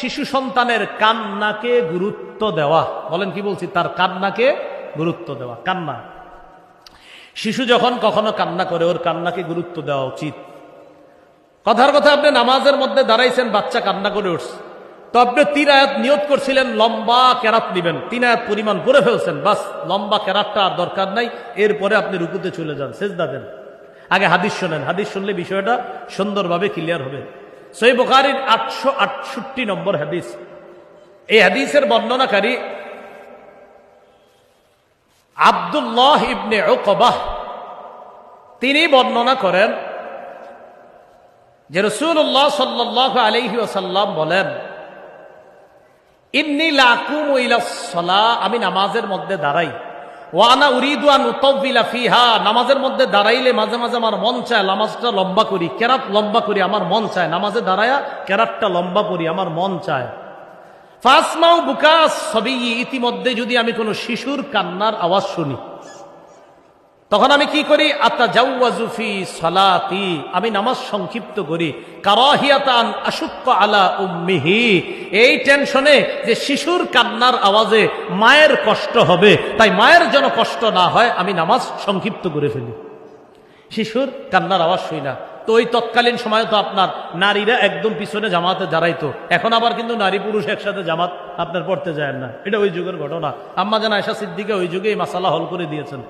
শিশু সন্তানের কান্নাকে গুরুত্ব দেওয়া। বলেন কি বলছি? তার কান্নাকে গুরুত্ব দেওয়া। কান্না। শিশু যখন কখনো কান্না করে, ওর কান্নাকে গুরুত্ব দেওয়া উচিত। কথার কথা আপনি নামাজের মধ্যে দাঁড়াইছেন, বাচ্চা কান্না করে উঠছে। তো আপনি তিন আয়াত নিয়োগ করছিলেন, লম্বা কেরাত নিবেন। তিন আয়াত পরিমাণ করে ফেলছেন, বাস লম্বা কেরাতটা আর দরকার নাই। এরপরে আপনি রুকুতে চলে যান, সেজদা দেন। আগে হাদিস শোনেন। হাদিস শুনলে বিষয়টা সুন্দরভাবে ক্লিয়ার হবে। সই বুখারির আটশো আটষট্টি নম্বর হাদিস। এই হাদিসের বর্ণনাকারী আব্দুল্লাহ ইবনে ওকবাহ তিনি বর্ণনা করেন যে রসুল্লাহ সাল্লাহ আলহি ওসাল্লাম বলেন, ইন্নি লাকুম ইলা সলা, আমি নামাজের মধ্যে দাঁড়াই। ওয়ানা উরিদুয়ান উতবিলা ফিহা, নামাজের মধ্যে দাঁড়াইলে মাঝে মাঝে আমার মন চায় নামাজটা লম্বা করি, কেরাত লম্বা করি, আমার মন চায়। নামাজে দাঁড়ায়া কেরাতটা লম্বা করি, আমার মন চায়। ফাসমাও বুকাস সবই ইতিমধ্যে যদি আমি কোনো শিশুর কান্নার আওয়াজ শুনি তখন আমি কি করি? আতা জাউফি সলাতি। আমি নামাজ সংক্ষিপ্ত করি। কারাহিয়াতান আশুক্ক আলা উম্মিহি। এই টেনশনে যে শিশুর কান্নার আওয়াজে মায়ের কষ্ট হবে, তাই মায়ের যেন কষ্ট না হয়, আমি নামাজ সংক্ষিপ্ত করে ফেলি। শিশুর কান্নার আওয়াজ শুই না। তো ওই তৎকালীন সময় তো আপনার নারীরা একদম পিছনে জামাতে দাঁড়াইতো। এখন আবার কিন্তু নারী পুরুষ একসাথে জামাত আপনার পড়তে যায় না। এটা ওই যুগের ঘটনা। আম্মা জানা আয়সা সিদ্দিকে ওই যুগে এই মাসালা হল করে দিয়েছেন।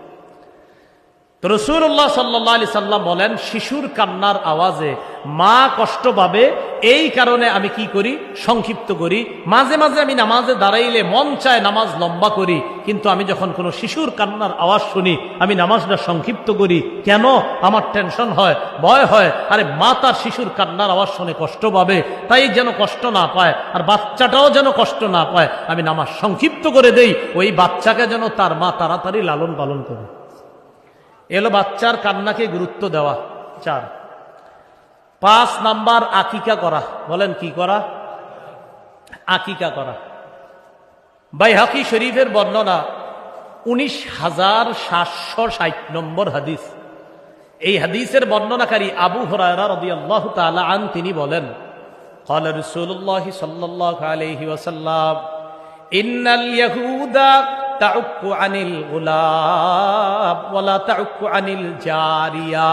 রসুল্লাহ সাল্লাহ আলি সাল্লাম বলেন, শিশুর কান্নার আওয়াজে মা কষ্ট পাবে, এই কারণে আমি কি করি? সংক্ষিপ্ত করি। মাঝে মাঝে আমি নামাজে দাঁড়াইলে মন চায় নামাজ লম্বা করি, কিন্তু আমি যখন কোনো শিশুর কান্নার আওয়াজ শুনি, আমি নামাজটা সংক্ষিপ্ত করি। কেন? আমার টেনশন হয়, ভয় হয়। আরে, মা তার শিশুর কান্নার আওয়াজ শুনে কষ্ট পাবে, তাই যেন কষ্ট না পায়, আর বাচ্চাটাও যেন কষ্ট না পায়। আমি নামাজ সংক্ষিপ্ত করে দেই, ওই বাচ্চাকে যেন তার মা তাড়াতাড়ি লালন পালন করে। এলো বাচ্চার কান্নাকে গুরুত্ব দেওয়া চার পাঁচ নাম্বার আকিকা করা বলেন কি করা আকিকা করা বাইহাকি শরীফের বর্ণনা উনিশ হাজার সাতশো ষাট নম্বর হাদিস এই হাদিসের বর্ণনাকারী আবু হরায়রা রবি আল্লাহ আন তিনি বলেন قال رسول الله صلى الله عليه وسلم إن اليهود তাউকু আনিল গোলাপ ওলা তাউকু আনিল জারিয়া।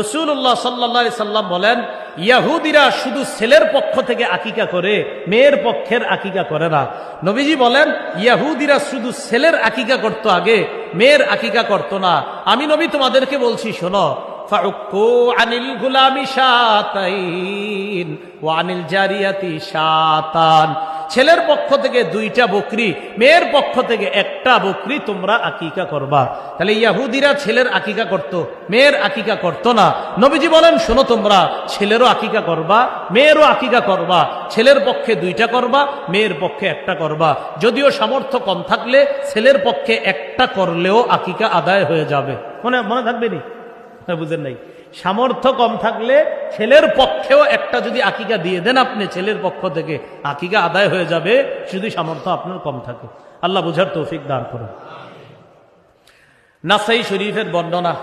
রসুল্লাহ সাল্লা সাল্লাম বলেন, ইয়াহুদিরা শুধু ছেলের পক্ষ থেকে আকিকা করে, মেয়ের পক্ষের আকিকা করে না। নবীজি বলেন, ইয়াহুদিরা শুধু ছেলের আকিকা করত আগে, মেয়ের আকিকা করত না। আমি নবী তোমাদেরকে বলছি, শোনো ফাউকু আনিল গুলামি সাতাইন ও আনিল জারিয়াতি সাতান ছেলের পক্ষ থেকে দুইটা বকরি, মেয়ের পক্ষ থেকে একটা বকরি তোমরা আকিকা করবা। তাহলে ইয়াহুদিরা ছেলের আকিকা করত, মেয়ের আকিকা করত না। নবীজি বলেন, শোনো তোমরা, ছেলেরও আকিকা করবা, মেয়েরও আকিকা করবা। ছেলের পক্ষে দুইটা করবা, মেয়ের পক্ষে একটা করবা। যদিও সামর্থ্য কম থাকলে, ছেলের পক্ষে একটা করলেও আকিকা আদায় হয়ে যাবে। মনে মনে থাকবে নি? বুঝেন নাই। সামর্থ্য কম থাকলে ছেলের পক্ষেও একটা যদি আকিকা দিয়ে দেন আপনি, ছেলের পক্ষ থেকে আকিকা আদায় হয়ে যাবে যদি সামর্থ্য আপনার কম থাকে। আল্লাহ বুঝার তৌফিক দান করুন। নাসাই শরীফের বর্ণনা।